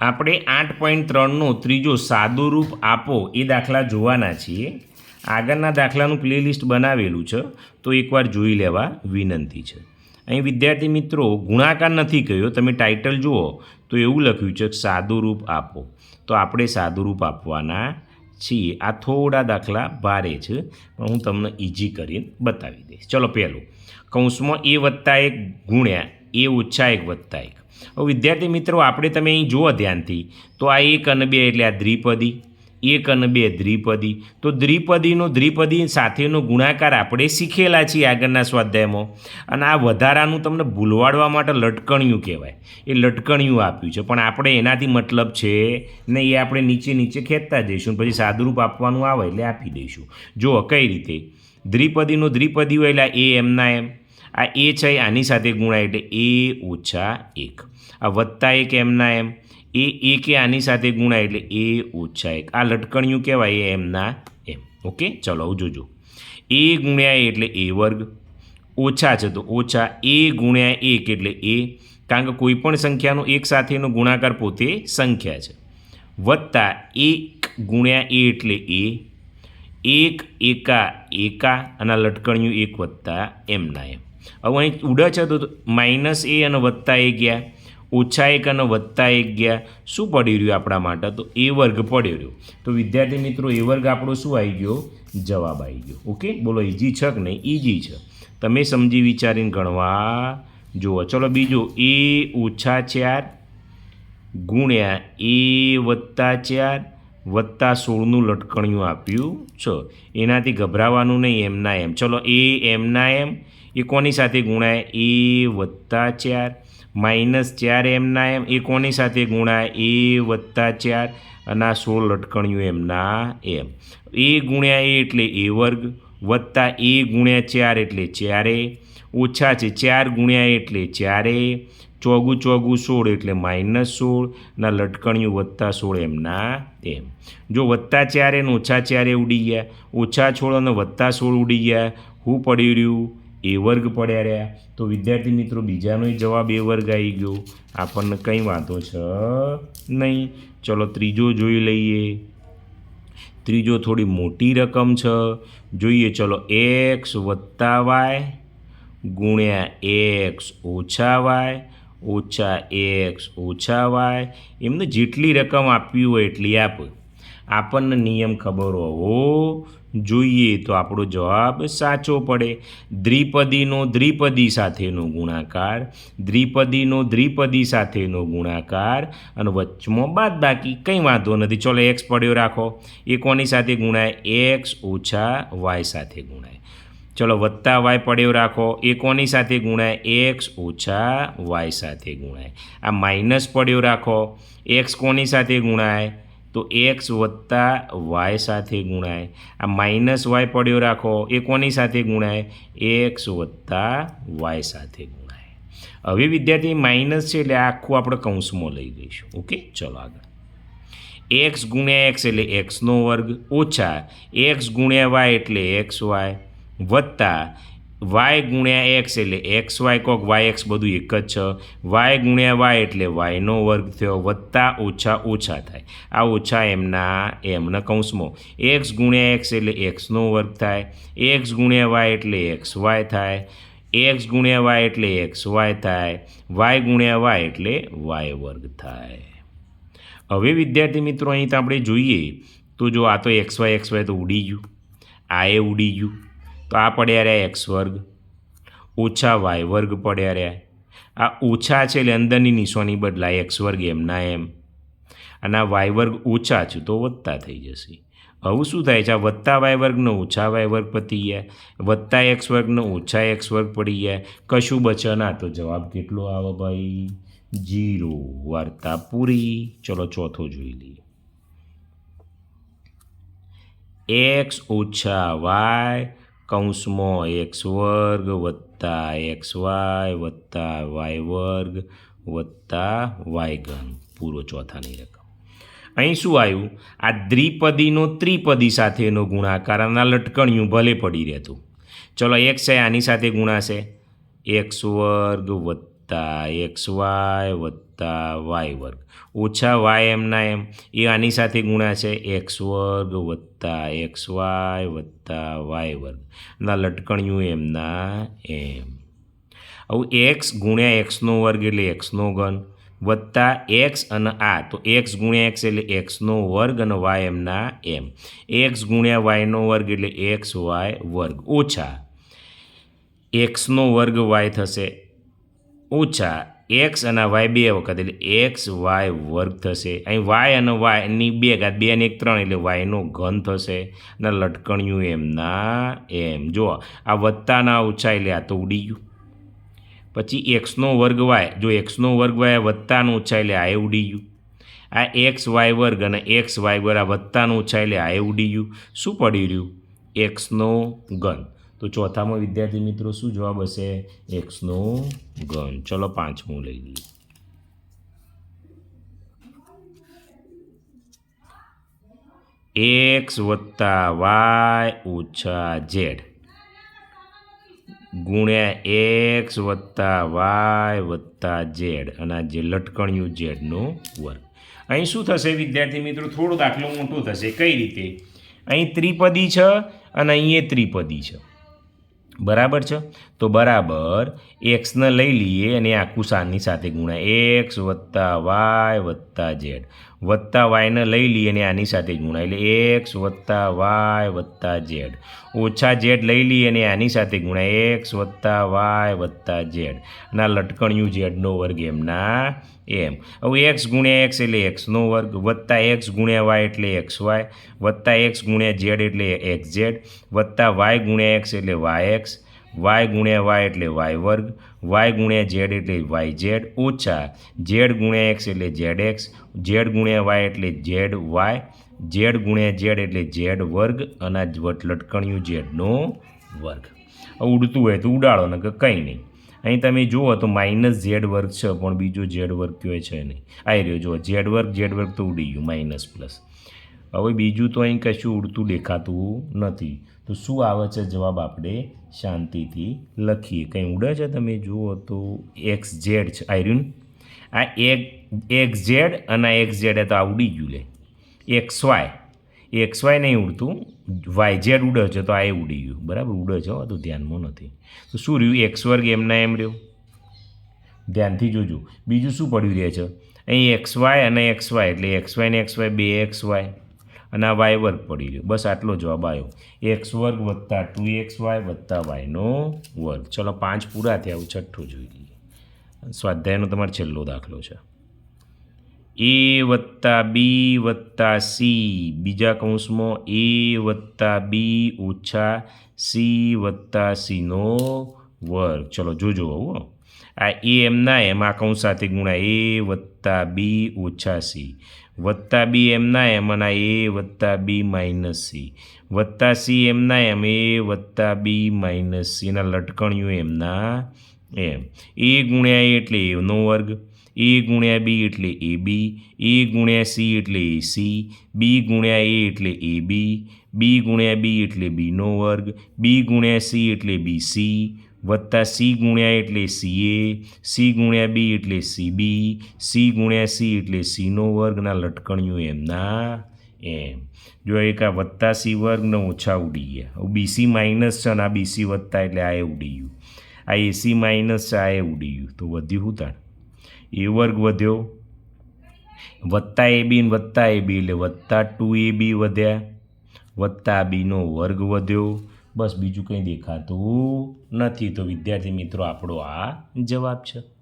આપણે આઠ પોઈન્ટ ત્રણનો ત્રીજો સાદું રૂપ આપો એ દાખલા જોવાના છીએ. આગળના દાખલાનું પ્લેલિસ્ટ બનાવેલું છે, તો એકવાર જોઈ લેવા વિનંતી છે. અહીં વિદ્યાર્થી મિત્રો, ગુણાકાર નથી કહ્યો તમે ટાઇટલ જુઓ, તો એવું લખ્યું છે, સાદું રૂપ આપો. તો આપણે સાદું રૂપ આપવાના છીએ. આ થોડા દાખલા ભારે છે, પણ હું તમને ઇઝી કરીને બતાવી દઈશ. ચલો પહેલું. કૌંસમાં એ વત્તા એક ગુણ્યા, એ ઓછા એક વત્તા એક. વિદ્યાર્થી મિત્રો, આપણે તમે અહીં જુઓ ધ્યાનથી. તો આ એક અને બે એટલે આ દ્વિપદી, એક અને બે દ્વિપદી. તો દ્વિપદીનો દ્વિપદી સાથેનો ગુણાકાર આપણે શીખેલા છીએ આગળના સ્વાધ્યાયમાં. અને આ વધારાનું તમને ભૂલવાડવા માટે લટકણિયું કહેવાય. એ લટકણિયું આપ્યું છે. પણ આપણે એનાથી મતલબ છે ને એ આપણે નીચે નીચે ખેંચતા જઈશું પછી સાદુરૂપ આપવાનું આવે એટલે આપી દઈશું. જુઓ કઈ રીતે. દ્વિપદીનો દ્વિપદી હોય એટલે એ એમના એમ. આ એ છે આની સાથે ગુણાય એટલે એ ઓછા એક. આ વત્તા એક એમના એમ. એ એક એ આની સાથે ગુણાય એટલે એ ઓછા એક. આ લટકણિયું કહેવાય એ એમના એમ. ઓકે? ચલો જોજો. એ ગુણ્યા એટલે એ વર્ગ. ઓછા છે તો ઓછા એ ગુણ્યા એક એટલે એ. કારણ કે કોઈ પણ સંખ્યાનો એક સાથેનો ગુણાકાર પોતે સંખ્યા છે. વત્તા એક ગુણ્યા એ એટલે એ. એક એકા એકા અને લટકણિયું એક વત્તા એમના એમ. હવે અહીં ઉડા છે તો માઇનસ એ અને વત્તા એ ગયા. ઓછા એક અને વત્તા એક ગયા. શું પડી રહ્યું આપણા માટે? તો એ વર્ગ પડી રહ્યો. તો વિદ્યાર્થી મિત્રો, એ વર્ગ આપણો શું આવી ગયો? જવાબ આવી ગયો. ઓકે? બોલો ઇઝી છે કે નહીં? ઇઝી છે. તમે સમજી વિચારીને ગણવા જુઓ. ચલો, બીજું. એ ઓછા ચાર ગુણ્યા એ વત્તા ચાર વત્તા સોળનું લટકણિયું આપ્યું છે. એનાથી ગભરાવાનું નહીં એમના એમ. ચલો, એ એમના એમ એ કોની સાથે ગુણાય? એ વત્તા ચાર. માઇનસ ચાર એમના એમ, એ કોની સાથે ગુણાય? એ વત્તા ચાર. અને આ સોળ લટકણિયું એમના એમ. એ ગુણ્યા એ એટલે એ વર્ગ, વત્તા એ ગુણ્યા ચાર એટલે ચારે. ઓછા છે ચાર ગુણ્યા એટલે ચારે. ચોગું ચોગું સોળ એટલે માઇનસ સોળ. ના લટકણિયું વત્તા સોળ એમના એમ. જો વત્તા ચારે ને ઓછા ચારે ઉડી ગયા, ઓછા છોળ અને વત્તા સોળ ઉડી ગયા, હું પડી રહ્યું? એ વર્ગ પડ્યા રહ્યા. તો વિદ્યાર્થી મિત્રો, બીજાનો જવાબ એ વર્ગ આવી ગયો. આપણને કંઈ વાંધો છે નહીં. ચલો ત્રીજો જોઈ લઈએ. ત્રીજો થોડી મોટી રકમ છે. જોઈએ, ચલો એક્સ વત્તા વાય ગુણ્યા એક્સ ઓછા વાય ઓછા એક્સ ઓછા વાય એમને જેટલી રકમ આપવી હોય એટલી આપ. આપણને નિયમ ખબર હોવો જોઈએ તો આપણો જવાબ સાચો પડે. દ્વિપદીનો દ્વિપદી સાથેનો ગુણાકાર, દ્વિપદીનો દ્વિપદી સાથેનો ગુણાકાર અને વચમાં બાદ બાકી કંઈ વાંધો નથી. ચલો એક્સ પડ્યો રાખો. એ કોની સાથે ગુણાય એક્સ ઓછા વાય સાથે ગુણાય. ચલો, વત્તા વાય પડ્યો રાખો. એ કોની સાથે ગુણાય એક્સ ઓછા વાય સાથે ગુણાય. આ માઇનસ પડ્યો રાખો. એક્સ કોની સાથે ગુણાય? તો એક્સ વત્તા વાય સાથે ગુણાય. આ માઇનસ વાય પડ્યો રાખો, એ કોની સાથે ગુણાય? એક્સ વત્તા વાય સાથે ગુણાય. હવે વિદ્યાર્થી માઇનસ છે એટલે આખું આપણે કૌંસમાં લઈ લઈશું ઓકે? ચલો આગળ. એક્સ ગુણ્યા એક્સ એટલે એક્સનો વર્ગ ઓછા એક્સ ગુણ્યા વાય એટલે એક્સ વાય વત્તા વાય ગુણ્યા એક્સ એટલે એક્સ વાય કોક વાય એક્સ બધું એક જ છે. વાય ગુણ્યા વાય એટલે વાયનો વર્ગ થયો વત્તા ઓછા ઓછા થાય. આ ઓછા એમના એમના કૌંસમાં. એક્સ ગુણ્યા એક્સ એટલે એક્સનો વર્ગ થાય. એક્સ ગુણ્યા વાય એટલે એક્સ વાય થાય. એક્સ ગુણ્યા વાય એટલે એક્સ વાય થાય. વાય ગુણ્યા વાય એટલે વાય વર્ગ થાય. હવે વિદ્યાર્થી મિત્રો, અહીં તો આપણે જોઈએ. તો જો આ તો એક્સ વાય એક્સ વાય તો ઉડી ગયું. આ એ ઉડી ગયું. તો આ પડ્યા રહ્યા એક્સ વર્ગ. ઓછા વાય વર્ગ પડ્યા રહ્યા. આ ઓછા છે એટલે અંદરની નિશાની બદલાય એક્સ વર્ગ એમના એમ. અને આ વાય વર્ગ ઓછા છે તો વધતા થઈ જશે. હવે શું થાય છે? આ વધતા વાય વર્ગનો ઓછા વાય વર્ગ પતી ગયા. વધતા એક્સ વર્ગનો ઓછા એક્સ વર્ગ પડી ગયા. કશું બચે ના. તો જવાબ કેટલો આવે ભાઈ? જીરો. વાર્તા પૂરી. ચલો ચોથો જોઈ લઈએ. એક્સ ઓછા વાય કૌંસમાં એક્સ વર્ગ વત્તા એક્સ વાય વત્તા વાય વર્ગ વત્તા વાય ઘન. પૂરો ચોથાની રકમ. અહીં શું આવ્યું? આ દ્વિપદીનો ત્રિપદી સાથેનો ગુણાકાર અને લટકણિયું ભલે પડી રહેતું. ચલો એક્સ આની સાથે ગુણાશે. એક્સ વર્ગ વત્તા એક્સ વાય વત્તા વત્તા વાય વર્ગ. ઓછા વાય એમના એમ. એ આની સાથે ગુણ્યા છે એક્સ વર્ગ વત્તા એક્સ વાય વત્તા વાય વર્ગ. ના લટકણિયું એમના એમ. આવું એક્સ ગુણ્યા એક્સનો વર્ગ એટલે એક્સનો ઘન વત્તા એક્સ અને આ. તો એક્સ ગુણ્યા એક્સ એટલે એક્સનો વર્ગ અને વાય એમના એમ. એક્સ ગુણ્યા વાયનો વર્ગ એટલે એક્સ વાય વર્ગ. ઓછા. એક્સનો વર્ગ વાય થશે ઓછા એક્સ અને વાય બે વખત એટલે એક્સ વાય વર્ગ થશે. અહીં વાય અને વાયની બે ઘાત બે અને એક ત્રણ એટલે વાયનો ઘન થશે. અને લટકણ્યું એમના એમ. જો આ વત્તાના ઓછા એટલે આ તો ઉડી ગયું. પછી એક્સનો વર્ગ વાય જો એક્સનો વર્ગ વાય વત્તાનો ઓછા એટલે આ એ ઉડી ગયું. આ એક્સ વાય વર્ગ અને એક્સ વાય વર્ગ આ વત્તાનો ઓછા એટલે આ એ ઉડી ગયું. શું પડી રહ્યું? એક્સનો ઘન. તો ચોથામાં વિદ્યાર્થી મિત્રો શું જવાબ હશે? એક્સનો ઘન. ચલો પાંચમું લઈ લઈએ. એક્સ વત્તા વાય ઓછા ઝેડ ગુણ્યા એક્સ વત્તા વાય વત્તા ઝેડ અને આ જે લટકણિયું ઝેડનો વર્ગ. અહીં શું થશે વિદ્યાર્થી મિત્રો? થોડો દાખલો મોટો થશે. કઈ રીતે? અહીં ત્રિપદી છે અને અહીં એ ત્રિપદી છે. બરાબર છે? તો બરાબર એક્સને લઈ લઈએ અને આખું સાનની સાથે ગુણાય. એક્સ વત્તા વાય વત્તા ઝેડ વત્તા વાયને લઈ લઈએ અને આની સાથે ગુણાય. એટલે એક્સ વત્તા વાય વત્તા ઝેડ. ઓછા ઝેડ લઈ લઈએ અને આની સાથે ગુણાય. એક્સ વત્તા વાય વત્તા ઝેડ. આ લટકણિયું ઝેડનો વર્ગ એમના એમ. હવે એક્સ ગુણ્યા એક્સ એટલે એક્સનો વર્ગ. વત્તા એક્સ ગુણ્યા વાય એટલે એક્સ વાય. વત્તા એક્સ ગુણ્યા ઝેડ એટલે એક્સ ઝેડ. વત્તા વાય ગુણ્યા એક્સ એટલે વાય એક્સ. વાય ગુણ્યા વાય એટલે વાય વર્ગ, વાય ગુણ્યા ઝેડ એટલે વાય ઝેડ ઓછા, ઝેડ ગુણ્યા એક્સ એટલે ઝેડ એક્સ, ઝેડ ગુણ્યા વાય એટલે ઝેડ વાય, ઝેડ ગુણ્યા ઝેડ એટલે ઝેડ વર્ગ અને લટકણિયું ઝેડનો વર્ગ. ઉડતું હોય તો ઉડાડો ને કે કંઈ નહીં. અહીં તમે જુઓ તો માઇનસ ઝેડ વર્ગ છે, પણ બીજો ઝેડ વર્ગ કયો છે નહીં. આવી રહ્યો, જુઓ, ઝેડ વર્ગ ઝેડ વર્ગ તો ઉડી ગયું, માઇનસ પ્લસ. હવે બીજું તો અહીં કશું ઉડતું દેખાતું નથી. તો શું આવે છે જવાબ આપણે શાંતિથી લખીએ. કંઈ ઉડે છે તમે જુઓ તો એક્સ ઝેડ છે. આયર્યુન આ એક એક્સ ઝેડ અને એક્સ ઝેડ તો આ ઉડી ગયું લે. X Y. એક્સ વાય નહીં ઉડતું, વાય ઝેડ ઉડે છે તો આ એ ઉડી ગયું. બરાબર? ઉડે છે તો ધ્યાનમાં નથી. તો શું રહ્યું? એક્સ વર્ગ એમના એમ રહ્યો? ધ્યાનથી જોજો. બીજું શું પડ્યું રહે છે? અહીં એક્સ વાય અને એક્સ વાય, એટલે એક્સ વાય ને એક્સ વાય, બે એક્સ વાય. અને આ વાય વર્ગ પડી રહ્યો. બસ આટલો જવાબ આવ્યો એક્સ વર્ગ વત્તા ટુ એક્સ વાય વત્તા વાયનો વર્ગ. ચલો પાંચ પૂરા થયા, આવું છઠ્ઠું જોઈ લઈએ. સ્વાધ્યાયનો તમારો છેલ્લો દાખલો છે. એ વત્તા બી વત્તા સી. બીજા કૌંસમાં એ વત્તા બી ઓછા સી વત્તા સીનો વર્ગ. ચલો જોજો આવું. આ એ એમના એમ, આ કૌંસ સાથે ગુણાય. એ વત્તા બી ઓછા સી. વત્તા બી એમના એમ અને આ એ વત્તા બી માઇનસ સી. વત્તા સી એમના એમ, એ વત્તા બી માઇનસ સીના લટકણિયું એમના એમ. એ ગુણ્યા એ એટલે એનો વર્ગ, એ ગુણ્યા બી એટલે એ બી, એ ગુણ્યા સી એટલે એ સી, બી ગુણ્યા એ એટલે એ બી બી ગુણ્યા બી એટલે બીનો વર્ગ, બી ગુણ્યા સી એટલે બી સી વત્તા સી ગુણ્યા એટલે સી એ સી ગુણ્યા બી એટલે સી બી સી ગુણ્યા સી એટલે સીનો વર્ગના લટકણિયું એમના એમ. જો એક આ વત્તા સી વર્ગને ઓછા ઉડી ગયા. બીસી માઇનસ છે ને આ બીસી વત્તા એટલે આ એ ઉડી ગયું. આ એસી માઇનસ છે, આ એ ઉડી ગયું. તો વધ્યું હું એ વર્ગ વધ્યો. વત્તા એ બી વત્તા એ બી એટલે વત્તા ટુ એ બી વધ્યા. વત્તા બીનો વર્ગ વધ્યો. બસ બીજું કંઈ દેખાતું નથી. તો વિદ્યાર્થી મિત્રો આપણો આ જવાબ છે.